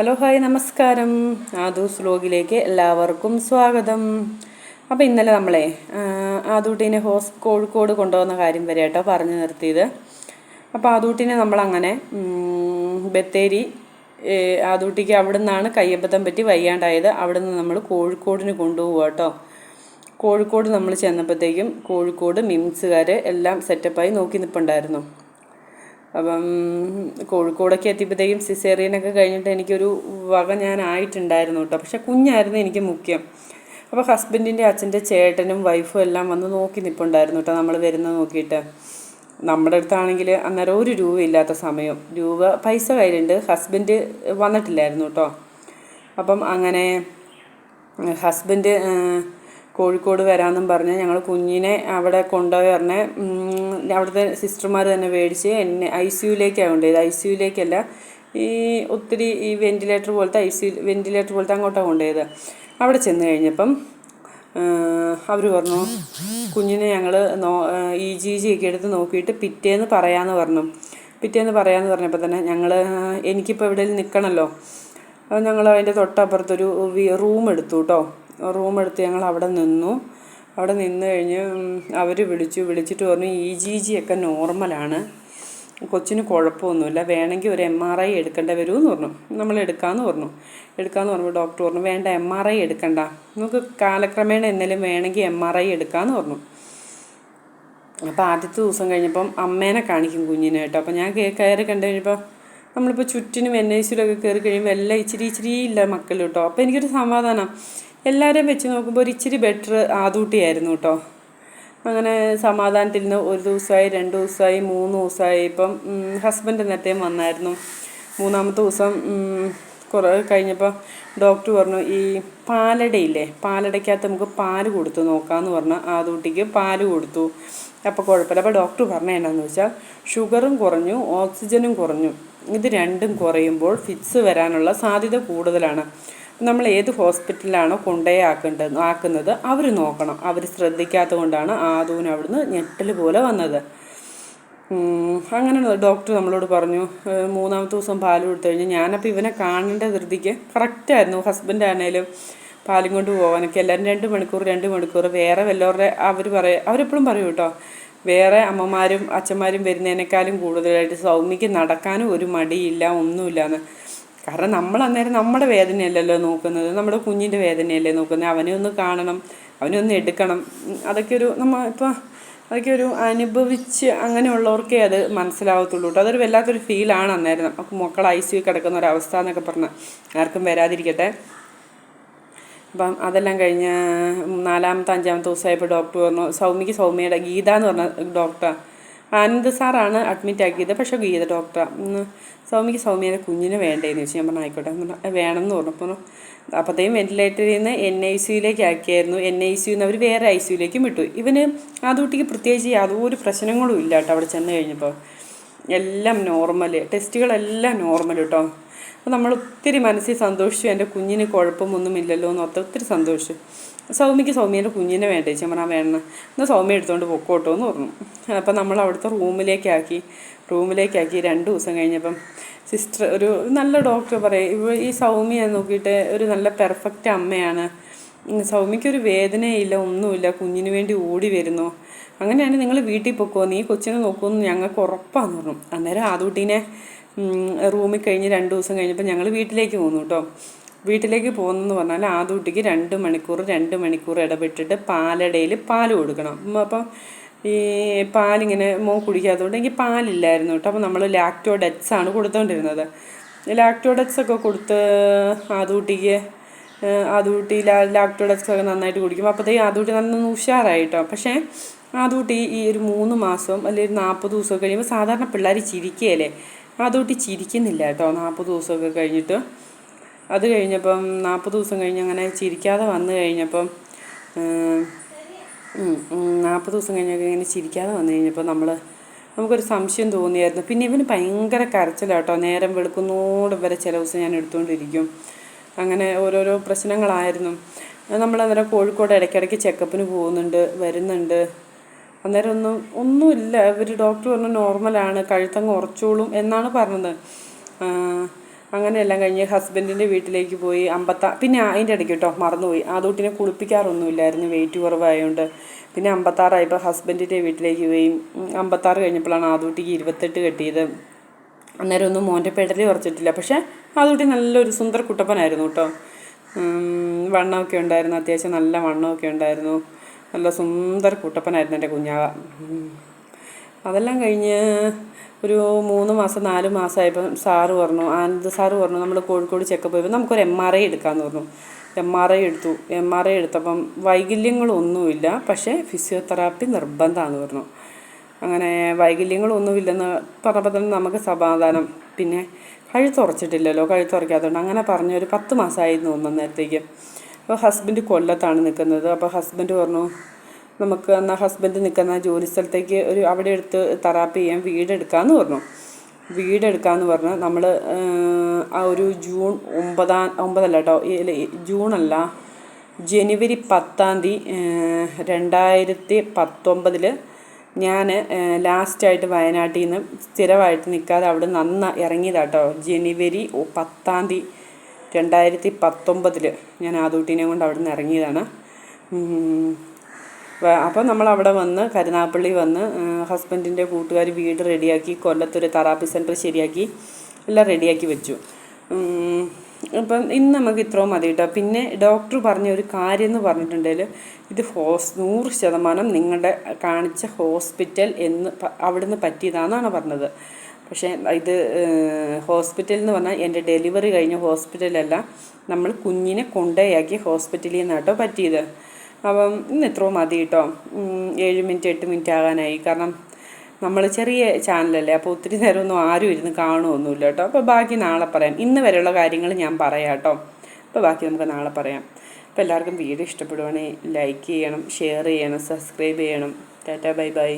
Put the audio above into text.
Hello hi നമസ്കാരം. ആദൂസ് വ്ലോഗിലേക്ക് എല്ലാവർക്കും സ്വാഗതം. അപ്പോൾ ഇന്നലെ നമ്മളെ ആദൂട്ടീനെ ഹോസ് കോഴിക്കോട് കൊണ്ടുപോകുന്ന കാര്യം വരെ കേട്ടോ പറഞ്ഞു നിർത്തിയത്. അപ്പോൾ ആദൂട്ടിനെ നമ്മളങ്ങനെ ബത്തേരി ആദൂട്ടിക്ക് അവിടെ നിന്നാണ് കയ്യബദ്ധം പറ്റി വയ്യാണ്ടായത്. അവിടെ നിന്ന് നമ്മൾ കോഴിക്കോടിന് കൊണ്ടുപോകുക കേട്ടോ കോഴിക്കോട് നമ്മൾ ചെന്നപ്പോഴത്തേക്കും കോഴിക്കോട് മിംസുകാർ എല്ലാം സെറ്റപ്പായി നോക്കി നിൽപ്പുണ്ടായിരുന്നു അപ്പം കോഴിക്കോടൊക്കെ എത്തിയപ്പോഴത്തേക്കും സിസേറിയനൊക്കെ കഴിഞ്ഞിട്ട് എനിക്കൊരു വക ഞാൻ ആയിട്ടുണ്ടായിരുന്നു കേട്ടോ. പക്ഷെ കുഞ്ഞായിരുന്നു എനിക്ക് മുഖ്യം. അപ്പോൾ ഹസ്ബൻഡിന്റെ അച്ഛന്റെ ചേട്ടനും വൈഫും എല്ലാം വന്ന് നോക്കി നിൽപ്പുണ്ടായിരുന്നു കേട്ടോ നമ്മൾ വരുന്നത് നോക്കിയിട്ട്. നമ്മുടെ അടുത്താണെങ്കിൽ അന്നേരം ഒരു രൂപ ഇല്ലാത്ത സമയം. രൂപ പൈസ കയ്യിലുണ്ട്. ഹസ്ബൻഡ് വന്നിട്ടില്ലായിരുന്നു കേട്ടോ. അപ്പം അങ്ങനെ ഹസ്ബൻഡ് കോഴിക്കോട് വരാമെന്നും പറഞ്ഞ് ഞങ്ങൾ കുഞ്ഞിനെ അവിടെ കൊണ്ടുപോയി പറഞ്ഞ് അവിടുത്തെ സിസ്റ്റർമാർ തന്നെ മേടിച്ച് എന്നെ ഐ സിയുലേക്കാണ് കൊണ്ടുപോയത് ഐ സിയുലേക്കല്ല ഈ ഒത്തിരി ഈ വെന്റിലേറ്റർ പോലത്തെ ഐ സി വെന്റിലേറ്റർ പോലത്തെ അങ്ങോട്ടാണ് കൊണ്ടുപോയത് അവിടെ ചെന്ന് കഴിഞ്ഞപ്പം അവർ പറഞ്ഞു കുഞ്ഞിനെ ഞങ്ങൾ നോ ഇ ജി ജി ഒക്കെ എടുത്ത് നോക്കിയിട്ട് പിറ്റേന്ന് പറയാമെന്ന് പറഞ്ഞു. പിറ്റേന്ന് പറയാമെന്ന് പറഞ്ഞപ്പോൾ തന്നെ ഞങ്ങൾ എനിക്കിപ്പോൾ ഇവിടെ നിൽക്കണമല്ലോ ഞങ്ങൾ അതിന്റെ തൊട്ടപ്പുറത്തൊരു റൂം എടുത്തു കേട്ടോ റൂം എടുത്ത് ഞങ്ങൾ അവിടെ നിന്നു. അവിടെ നിന്ന് കഴിഞ്ഞ് അവർ വിളിച്ചു. വിളിച്ചിട്ട് പറഞ്ഞു ഇ ജി ജി ഒക്കെ നോർമലാണ് കൊച്ചിന് കുഴപ്പമൊന്നുമില്ല. വേണമെങ്കിൽ ഒരു എം ആർ ഐ എടുക്കേണ്ട വരുമെന്ന് പറഞ്ഞു. നമ്മൾ എടുക്കാമെന്ന് പറഞ്ഞു. എടുക്കാമെന്ന് പറഞ്ഞു ഡോക്ടർ പറഞ്ഞു വേണ്ട എം ആർ ഐ എടുക്കണ്ട. നമുക്ക് കാലക്രമേണ എന്തെങ്കിലും വേണമെങ്കിൽ എം ആർ ഐ എടുക്കാമെന്ന് പറഞ്ഞു. അപ്പോൾ ആദ്യത്തെ ദിവസം കഴിഞ്ഞപ്പം അമ്മേനെ കാണിക്കും കുഞ്ഞിനെ കേട്ടോ അപ്പോൾ ഞാൻ കയറി കണ്ടു കഴിഞ്ഞപ്പോൾ നമ്മളിപ്പോൾ ചുറ്റിനും എൻ ഐ സിയിലൊക്കെ കയറി കഴിയുമ്പോൾ എല്ലാം ഇച്ചിരി ഇച്ചിരി ഇല്ല മക്കൾ കേട്ടോ. അപ്പോൾ എനിക്കൊരു സമാധാനം. എല്ലാവരെയും വെച്ച് നോക്കുമ്പോൾ ഒരു ഇച്ചിരി ബെറ്റർ ആദൂട്ടിയായിരുന്നു കേട്ടോ അങ്ങനെ സമാധാനത്തിൽ നിന്ന് ഒരു ദിവസമായി രണ്ട് ദിവസമായി മൂന്ന് ദിവസമായി ഇപ്പം ഹസ്ബൻഡ് നേരത്തെയും വന്നായിരുന്നു. മൂന്നാമത്തെ ദിവസം കുറേ കഴിഞ്ഞപ്പോൾ ഡോക്ടർ പറഞ്ഞു ഈ പാലടയില്ലേ പാലടയ്ക്കകത്ത് നമുക്ക് പാൽ കൊടുത്തു നോക്കാമെന്ന് പറഞ്ഞ് ആദൂട്ടിക്ക് പാൽ കൊടുത്തു. അപ്പോൾ കുഴപ്പമില്ല അപ്പോൾ ഡോക്ടർ പറഞ്ഞ എന്നാന്ന് വെച്ചാൽ ഷുഗറും കുറഞ്ഞു ഓക്സിജനും കുറഞ്ഞു. ഇത് രണ്ടും കുറയുമ്പോൾ ഫിറ്റ്സ് വരാനുള്ള സാധ്യത കൂടുതലാണ്. നമ്മൾ ഏത് ഹോസ്പിറ്റലിലാണോ കൊണ്ടുപോയി ആക്കേണ്ടത് ആക്കുന്നത് അവർ നോക്കണം. അവർ ശ്രദ്ധിക്കാത്തത് കൊണ്ടാണ് ആദൂന് അവിടുന്ന് ഞെട്ടൽ പോലെ വന്നത്. അങ്ങനെ ഡോക്ടർ നമ്മളോട് പറഞ്ഞു മൂന്നാമത്തെ ദിവസം പാൽ കൊടുത്തു കഴിഞ്ഞ് ഞാനപ്പോൾ ഇവനെ കാണേണ്ട ധൃതിക്ക് കറക്റ്റായിരുന്നു ഹസ്ബൻഡ് ആണേലും പാലും കൊണ്ട് പോകാനൊക്കെ എല്ലാവരും രണ്ട് മണിക്കൂർ രണ്ട് മണിക്കൂർ. വേറെ വല്ലവരുടെ അവർ പറയും അവരെപ്പോഴും പറയും കേട്ടോ വേറെ അമ്മമാരും അച്ഛന്മാരും വരുന്നതിനേക്കാളും കൂടുതലായിട്ട് സൗമ്യക്ക് നടക്കാനും ഒരു മടിയില്ല ഒന്നുമില്ലാന്ന്. കാരണം നമ്മൾ അന്നേരം നമ്മുടെ വേദനയല്ലല്ലോ നോക്കുന്നത്. നമ്മുടെ കുഞ്ഞിന്റെ വേദനയല്ലേ നോക്കുന്നത്. അവനെ ഒന്ന് കാണണം അവനെ ഒന്ന് എടുക്കണം. അതൊക്കെ ഒരു നമ്മൾ ഇപ്പോൾ അതൊക്കെ ഒരു അനുഭവിച്ച് അങ്ങനെയുള്ളവർക്കേ അത് മനസ്സിലാവത്തുള്ളൂ കേട്ടോ. അതൊരു വല്ലാത്തൊരു ഫീലാണ് അന്നേരം. നമുക്ക് മക്കൾ ഐ സി കിടക്കുന്ന ഒരവസ്ഥ എന്നൊക്കെ പറഞ്ഞാൽ ആർക്കും വരാതിരിക്കട്ടെ. അപ്പം അതെല്ലാം കഴിഞ്ഞ് നാലാമത്തെ അഞ്ചാമത്തെ ദിവസമായപ്പോൾ ഡോക്ടർ പറഞ്ഞു സൗമ്യക്ക് സൗമ്യയുടെ ഗീത എന്ന് പറഞ്ഞ ഡോക്ടർ ആനന്ദ് സാറാണ് അഡ്മിറ്റ് ആക്കിയത്. പക്ഷേ ഗീത ഡോക്ടർ സൗമ്യക്ക് സൗമ്യയുടെ കുഞ്ഞിന് വേണ്ടേന്ന് ചോദിച്ചു. ഞാൻ പറഞ്ഞു ആയിക്കോട്ടെ. വേണമെന്ന് പറഞ്ഞപ്പോൾ അപ്പോഴത്തേക്കും വെന്റിലേറ്ററിൽ നിന്ന് എൻ ഐ സിയിലേക്ക് ആക്കിയായിരുന്നു എൻ ഐ സിയിൽ നിന്ന് അവർ വേറെ ഐ സിയിലേക്കും വിട്ടു. ഇവന് ആ കുട്ടിക്ക് പ്രത്യേകിച്ച് യാതൊരു പ്രശ്നങ്ങളും ഇല്ല കേട്ടോ അവിടെ ചെന്ന് കഴിഞ്ഞപ്പോൾ. എല്ലാം നോർമൽ ടെസ്റ്റുകളെല്ലാം നോർമൽ കേട്ടോ അപ്പോൾ നമ്മൾ ഒത്തിരി മനസ്സിൽ സന്തോഷിച്ചു. എന്റെ കുഞ്ഞിന് കുഴപ്പമൊന്നുമില്ലല്ലോ എന്ന് ഓർത്ത് ഒത്തിരി സന്തോഷിച്ചു. സൗമ്യക്ക് സൗമ്യന്റെ കുഞ്ഞിനെ വേണ്ട? പറഞ്ഞാൽ വേണം എന്നാൽ സൗമ്യ എടുത്തുകൊണ്ട് പൊക്കോട്ടോ എന്ന് പറഞ്ഞു. അപ്പം നമ്മൾ അവിടുത്തെ റൂമിലേക്കാക്കി റൂമിലേക്കാക്കി രണ്ട് ദിവസം കഴിഞ്ഞപ്പം സിസ്റ്റർ ഒരു നല്ല ഡോക്ടർ പറയും ഇവ ഈ സൗമ്യ നോക്കിയിട്ട് ഒരു നല്ല പെർഫെക്റ്റ് അമ്മയാണ്. സൗമ്യക്കൊരു വേദനയില്ല ഒന്നുമില്ല കുഞ്ഞിന് വേണ്ടി ഓടി വരുന്നു. അങ്ങനെയാണ് നിങ്ങൾ വീട്ടിൽ പൊക്കോ? നീ കൊച്ചിനെ നോക്കുമെന്ന് ഞങ്ങൾക്ക് ഉറപ്പാന്ന് പറഞ്ഞു. അന്നേരം ആദൂട്ടീനെ റൂമിൽ കഴിഞ്ഞ് രണ്ട് ദിവസം കഴിഞ്ഞപ്പോൾ ഞങ്ങൾ വീട്ടിലേക്ക് പോന്നു കേട്ടോ. വീട്ടിലേക്ക് പോകുന്നതെന്ന് പറഞ്ഞാൽ ആദൂട്ടിക്ക് രണ്ട് മണിക്കൂർ രണ്ട് മണിക്കൂർ ഇടപെട്ടിട്ട് പാലടയിൽ പാൽ കൊടുക്കണം. അപ്പം ഈ പാലിങ്ങനെ മോ കുടിക്കാത്തതുകൊണ്ട് എനിക്ക് പാലില്ലായിരുന്നു കേട്ടോ. അപ്പോൾ നമ്മൾ ലാക്ടോ ഡെറ്റ്സ് ആണ് കൊടുത്തുകൊണ്ടിരുന്നത് ലാക്ടോ ഡെറ്റ്സ് ഒക്കെ കൊടുത്ത് ആദൂട്ടിക്ക് ആദൂട്ടി ലാക്ടോഡക്സ് ഒക്കെ നന്നായിട്ട് കുടിക്കും. അപ്പോഴത്തേക്ക് ആദൂട്ടി നന്നൊന്ന് ഉഷാറായിട്ടോ പക്ഷേ ആദൂട്ടി ഈ ഒരു മൂന്ന് മാസം അല്ലെങ്കിൽ ഒരു നാൽപ്പത് ദിവസമൊക്കെ കഴിയുമ്പോൾ സാധാരണ പിള്ളേർ ചിരിക്കുകയല്ലേ? ആദൂട്ടി ചിരിക്കുന്നില്ല കേട്ടോ. നാൽപ്പത് ദിവസമൊക്കെ കഴിഞ്ഞിട്ട്. അത് കഴിഞ്ഞപ്പം നാൽപ്പത് ദിവസം കഴിഞ്ഞ് അങ്ങനെ ചിരിക്കാതെ വന്നു കഴിഞ്ഞപ്പം നാൽപ്പത് ദിവസം കഴിഞ്ഞൊക്കെ ഇങ്ങനെ ചിരിക്കാതെ വന്നു കഴിഞ്ഞപ്പോൾ നമ്മൾ നമുക്കൊരു സംശയം തോന്നിയായിരുന്നു. പിന്നെ ഇവന് ഭയങ്കര കരച്ചിലാട്ടോ. നേരം വെളുക്കുന്നോട് വരെ ചില ദിവസം ഞാൻ എടുത്തുകൊണ്ടിരിക്കും അങ്ങനെ ഓരോരോ പ്രശ്നങ്ങളായിരുന്നു. നമ്മളന്നേരം കോഴിക്കോട് ഇടയ്ക്കിടയ്ക്ക് ചെക്കപ്പിന് പോകുന്നുണ്ട് വരുന്നുണ്ട്. അന്നേരം ഒന്നും ഒന്നുമില്ല. ഇവർ ഡോക്ടർ പറഞ്ഞു നോർമലാണ് കഴുത്തങ്ങ് ഉറച്ചോളും എന്നാണ് പറഞ്ഞത്. അങ്ങനെയെല്ലാം കഴിഞ്ഞ് ഹസ്ബൻഡിന്റെ വീട്ടിലേക്ക് പോയി അമ്പത്താ പിന്നെ അതിന്റെ ഇടയ്ക്ക് കേട്ടോ മറന്നുപോയി. ആദൂട്ടിനെ കുളിപ്പിക്കാറൊന്നുമില്ലായിരുന്നു. വെയിറ്റ് കുറവായതുകൊണ്ട് പിന്നെ അമ്പത്താറായപ്പോൾ ഹസ്ബൻഡിന്റെ വീട്ടിലേക്ക് പോയി. അമ്പത്താറ് കഴിഞ്ഞപ്പോഴാണ് ആദൂട്ടിക്ക് ഇരുപത്തെട്ട് കെട്ടിയത്. അന്നേരം ഒന്നും മോന്റെ പെടലി ഉറച്ചിട്ടില്ല പക്ഷേ ആദൂട്ടി നല്ലൊരു സുന്ദര കുട്ടപ്പനായിരുന്നു കേട്ടോ വണ്ണമൊക്കെ ഉണ്ടായിരുന്നു. അത്യാവശ്യം നല്ല വണ്ണമൊക്കെ ഉണ്ടായിരുന്നു. നല്ല സുന്ദര കുട്ടപ്പനായിരുന്നു എന്റെ കുഞ്ഞാവ. അതെല്ലാം കഴിഞ്ഞ് ഒരു മൂന്ന് മാസം നാല് മാസമായപ്പോൾ സാറ് പറഞ്ഞു ആനന്ദ് സാറ് പറഞ്ഞു നമ്മൾ കോഴിക്കോട് ചെക്കപ്പ് പോയപ്പോൾ നമുക്കൊരു എം ആർ ഐ എടുക്കാമെന്ന് പറഞ്ഞു. എം ആർ ഐ എടുത്തു. എം ആർ ഐ എടുത്തപ്പം വൈകല്യങ്ങളൊന്നുമില്ല പക്ഷേ ഫിസിയോതെറാപ്പി നിർബന്ധമാണെന്ന് പറഞ്ഞു. അങ്ങനെ വൈകല്യങ്ങളൊന്നുമില്ലെന്ന് പറഞ്ഞപ്പോൾ തന്നെ നമുക്ക് സമാധാനം. പിന്നെ കഴുത്തുറച്ചിട്ടില്ലല്ലോ കഴുത്തുറയ്ക്കാത്തതുകൊണ്ട് അങ്ങനെ പറഞ്ഞ ഒരു പത്ത് മാസമായിരുന്നു നേരത്തേക്ക് അപ്പോൾ ഹസ്ബൻഡ് കൊല്ലത്താണ് നിൽക്കുന്നത് അപ്പോൾ ഹസ്ബൻഡ് പറഞ്ഞു നമുക്ക് എന്നാൽ ഹസ്ബൻഡ് നിൽക്കുന്ന ജോലി സ്ഥലത്തേക്ക് ഒരു അവിടെ എടുത്ത് തെറാപ്പി ചെയ്യാൻ വീടെടുക്കാമെന്ന് പറഞ്ഞു. വീടെടുക്കാമെന്ന് പറഞ്ഞു. നമ്മൾ ആ ഒരു ജൂൺ ഒമ്പതാം ഒമ്പതല്ല കേട്ടോ ജൂണല്ല ജനുവരി പത്താം തീയതി രണ്ടായിരത്തി പത്തൊമ്പതിൽ ഞാൻ ലാസ്റ്റായിട്ട് വയനാട്ടിൽ നിന്ന് സ്ഥിരമായിട്ട് നിൽക്കാതെ അവിടെ നന്ന ഇറങ്ങിയതാട്ടോ ജനുവരി പത്താം തീയതി രണ്ടായിരത്തി പത്തൊമ്പതിൽ ഞാൻ ആദൂട്ടീനെ കൊണ്ട് അവിടെ നിന്ന് ഇറങ്ങിയതാണ് അപ്പോൾ നമ്മൾ അവിടെ വന്ന് കരുനാഗപ്പള്ളി വന്ന് ഹസ്ബൻഡിന്റെ കൂട്ടുകാർ വീട് റെഡിയാക്കി കൊല്ലത്തൊരു തെറാപ്പി സെന്റർ ശരിയാക്കി എല്ലാം റെഡിയാക്കി വെച്ചു. അപ്പം ഇന്ന് നമുക്ക് ഇത്രയും മതി കേട്ടോ. പിന്നെ ഡോക്ടർ പറഞ്ഞ ഒരു കാര്യം എന്ന് പറഞ്ഞിട്ടുണ്ടെങ്കിൽ ഇത് ഹോസ് നൂറ് ശതമാനം നിങ്ങളുടെ കാണിച്ച ഹോസ്പിറ്റൽ എന്ന് അവിടുന്ന് പറ്റിയതാണെന്നാണ് പറഞ്ഞത്. പക്ഷേ ഇത് ഹോസ്പിറ്റൽ എന്ന് പറഞ്ഞാൽ എന്റെ ഡെലിവറി കഴിഞ്ഞ ഹോസ്പിറ്റലല്ല നമ്മൾ കുഞ്ഞിനെ കൊണ്ടുപോയാക്കി ഹോസ്പിറ്റലിൽ നിന്നാട്ടോ പറ്റിയത്. അപ്പം ഇന്ന് എത്രയോ മതി കേട്ടോ ഏഴ് മിനിറ്റ് എട്ട് മിനിറ്റ് ആകാനായി. കാരണം നമ്മൾ ചെറിയ ചാനലല്ലേ അപ്പോൾ ഒത്തിരി നേരമൊന്നും ആരും ഇരുന്ന് കാണുമൊന്നുമില്ല കേട്ടോ അപ്പോൾ ബാക്കി നാളെ പറയാം. ഇന്ന് വരെയുള്ള കാര്യങ്ങൾ ഞാൻ പറയാം കേട്ടോ അപ്പോൾ ബാക്കി നമുക്ക് നാളെ പറയാം. അപ്പോൾ എല്ലാവർക്കും വീഡിയോ ഇഷ്ടപ്പെടുവാണെങ്കിൽ ലൈക്ക് ചെയ്യണം ഷെയർ ചെയ്യണം സബ്സ്ക്രൈബ് ചെയ്യണം. ടാറ്റാ ബൈ ബൈ.